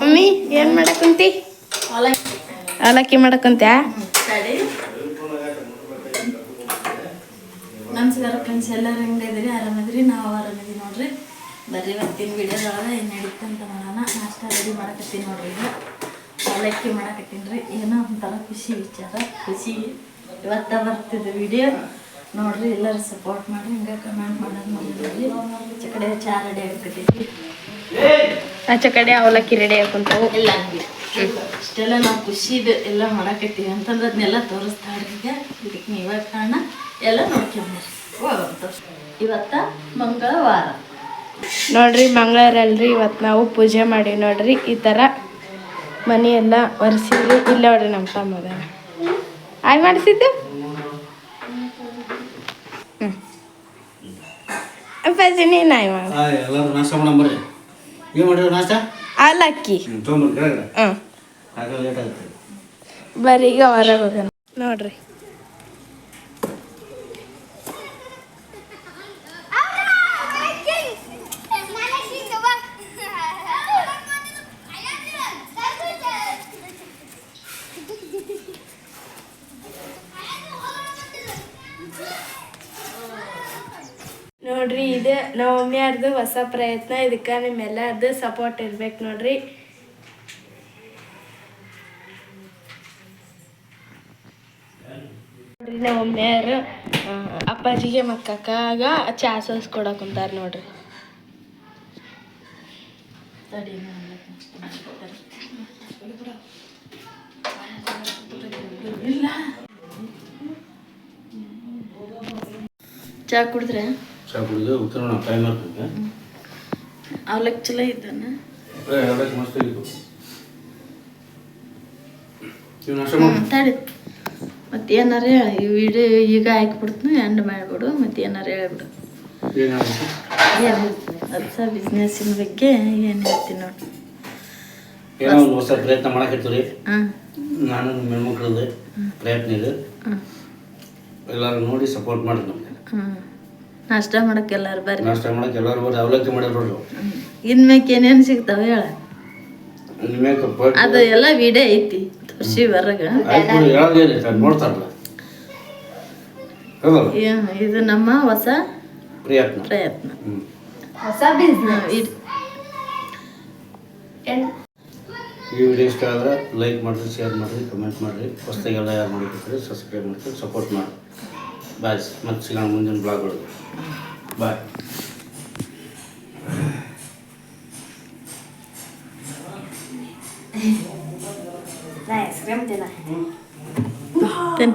Mummy, ಏನ್ ಮಾಡಕ್ಕಂತಿ ಅವಲಕ್ಕಿ ಮಾಡಕ್ಕಂತ್ಯಾ ನಮಸ್ಕಾರ ಫ್ರೆಂಡ್ಸ್ ಎಲ್ಲರೂ ಹೆಂಗಿದ್ರಿ ಆರಾಮದ್ರಿ ನಾವು ಆರಾಮಿದ್ವಿ ನೋಡ್ರಿ. ಬರ್ರಿ ಇವತ್ತಿನ ವಿಡಿಯೋದೊಳಗೆ ಏನು ನಡೀತು ಅಂತ ನೋಡೋಣ. ನಾಷ್ಟ ರೆಡಿ ಮಾಡಕತ್ತೀನಿ ನೋಡ್ರಿ ಈಗ. ಅವಲಕ್ಕಿ ಮಾಡಕತ್ತೀನಿ. ರೀ ಏನೋ ಒಂಥರ ಖುಷಿ ವಿಚಾರ. ಖುಷಿ ಇವತ್ತ ಬರ್ತಿದ್ದು ವಿಡಿಯೋ ನೋಡ್ರಿ, ಎಲ್ಲರೂ ಸಪೋರ್ಟ್ ಮಾಡಿ ಹಿಂಗೆ ಕಮೆಂಟ್ ಮಾಡೋದು ನೋಡಿದ್ರಿ ಈಚೆ ಕಡೆ ಚಾ ರೆಡಿ ಆಗಕತ್ತೈತಿ ಆಚೆ ಕಡೆ ಅವಲಕ್ಕಿ ರೆಡಿ ಹಾಕೊಂತಾವು. ಎಲ್ಲ ಹಂಗೆ ಇಷ್ಟೆಲ್ಲ ನಾವು ಇದೆ ಎಲ್ಲ ಮಾಡಕತ್ತೀವಿ ಅಂತಂದ್ರೆ ಅದನ್ನೆಲ್ಲ ತೋರಿಸ್ತಾ ಇದ್ದೀಗ ಇದಕ್ಕೆ ನೀವೇ ಕಾರಣ. ಎಲ್ಲ ನೋಡ್ಕೊಂಡ್ರಿ ಹೋಗಂತ ಇವತ್ತ ಮಂಗಳವಾರ. ನೋಡ್ರಿ ಮಂಗಳವಾರ ಅಲ್ರಿ. ಇವತ್ತು ನಾವು ಪೂಜೆ ಮಾಡಿ ನೋಡ್ರಿ. ಈ ಥರ ಮನೆಯೆಲ್ಲ ಎಲ್ಲ ಒರೆಸಿದ್ರಿ ಇಲ್ಲ ನೋಡ್ರಿ ನಮ್ಮ ತಮ್ಮದ ಆಯ್ ಮಾಡಿಸಿದ್ದು? ಹ್ಞೂ ಅಪ್ಪಾಜಿ ನೀನು ಆಯ್ ಮಾಡಿ. ಏನು ಮಾಡಿರೋ ನಾಷ್ಟ? ಅವಲಕ್ಕಿ ಹಾಗೆ ಲೇಟ್ ಆಗುತ್ತೆ. ಬರ್ರಿ ಈಗ ಹೊರಗೆ ಹೋಗೋಣ. ನೋಡ್ರಿ. ನೋಡ್ರಿ, ಇದು. ನಮ್ಮ ಮಮ್ಮಿಯಾರ್ದು ಹೊಸ ಪ್ರಯತ್ನ, ಇದಕ್ಕೆ ನಿಮ್ಮೆಲ್ಲರದು ಸಪೋರ್ಟ್ ಇರ್ಬೇಕು ನೋಡ್ರಿ. ನೋಡ್ರಿ ನಮ್ಮ ಅಪ್ಪಾಜಿಗೆ ಮಕ್ಕಾಗ ಚಾ ಸೋಸ್ ಕೊಡಕ್ ಕುಂತಾರ ನೋಡ್ರಿ. ಚಾ ಕುಡಿದ್ರೆ? ಕುಡಿದು ಉತ್ತರ ಟೈಮ್ ಅವಲಕ್ಕಿ ಚಲೋ ಇದ್ದಾನ? ಎರಡಕ್ಕೆ ಮಸ್ತ್ ಇತ್ತು ನೀವು ನಾಷ್ಟ ಮಾಡಿ ತಡಿ. ಮತ್ತೆ ಏನಾರ ಈ ವಿಡಿಯೋ ಈಗ ಹಾಕ್ಬಿಡ್ತೀನಿ ಎಂಡ್ ಮಾಡಿಬಿಡು ಮತ್ತೆ ಏನಾರ ಹೇಳ್ಬಿಡು ಹೊಸ ಬಿಸ್ನೆಸ್ಸಿನ ಬಗ್ಗೆ ಏನು ಹೇಳ್ತೀನಿ ನೋಡಿ. ಏನೋ ಒಂದು ಹೊಸ ಪ್ರಯತ್ನ ಮಾಡಕತ್ತೀವಿ ನಾನು ನಿಮ್ಮ ಹೆಣ್ಮಕ್ಳದ್ದು ಪ್ರಯತ್ನ ಇದೆ. ಎಲ್ಲರೂ ನೋಡಿ ಸಪೋರ್ಟ್ ಮಾಡಿ ನಮಗೆ. ನಾಷ್ಟ ಮಾಡಕ್ಕೆ ಎಲ್ಲಾರು ಬರ್ರಿ. ನಾಷ್ಟ ಮಾಡಕ್ಕೆ ಎಲ್ಲಾರು ಬರ್ರಿ. ಅವಲಕ್ಕಿ ಮಾಡ್ಯಾರ ನೋಡ್ರಿ ಇನ್ಮೇಕ್ ಏನೇನ್ ಸಿಗ್ತಾವ ಹೇಳ? ಇನ್ಮೇಕ್ ಅದು ಎಲ್ಲ ವಿಡಿಯೋ ಐತಿ. ತೋರಿಸಿ ಬರಗ ನೋಡ್ತಾರಲ್ಲ. ಇದು ನಮ್ಮ ಹೊಸ ಪ್ರಯತ್ನ. ಪ್ರಯತ್ನ. ಹೊಸ ಬಿಸ್ನೆಸ್ ಈ ವಿಡಿಯೋ ಇಷ್ಟ ಆದ್ರೆ ಲೈಕ್ ಮಾಡಿರಿ ಶೇರ್ ಮಾಡಿರಿ ಕಮೆಂಟ್ ಮಾಡಿರಿ. ಹೊಸ್ದಾಗೆಲ್ಲ ಯಾರು ಮಾಡಿಕೊಡ್ತೀರಿ ಸಬ್ಸ್ಕ್ರೈಬ್ ಮಾಡ್ತೀರಿ ಸಪೋರ್ಟ್ ಮಾಡಿ ಬಾಯ್ ಮತ್ತೆ ಸಿಗೋಣ ಮುಂದಿನ ಬ್ಲಾಗ್ಗಳು ಬಾಯ್ ತಿನ್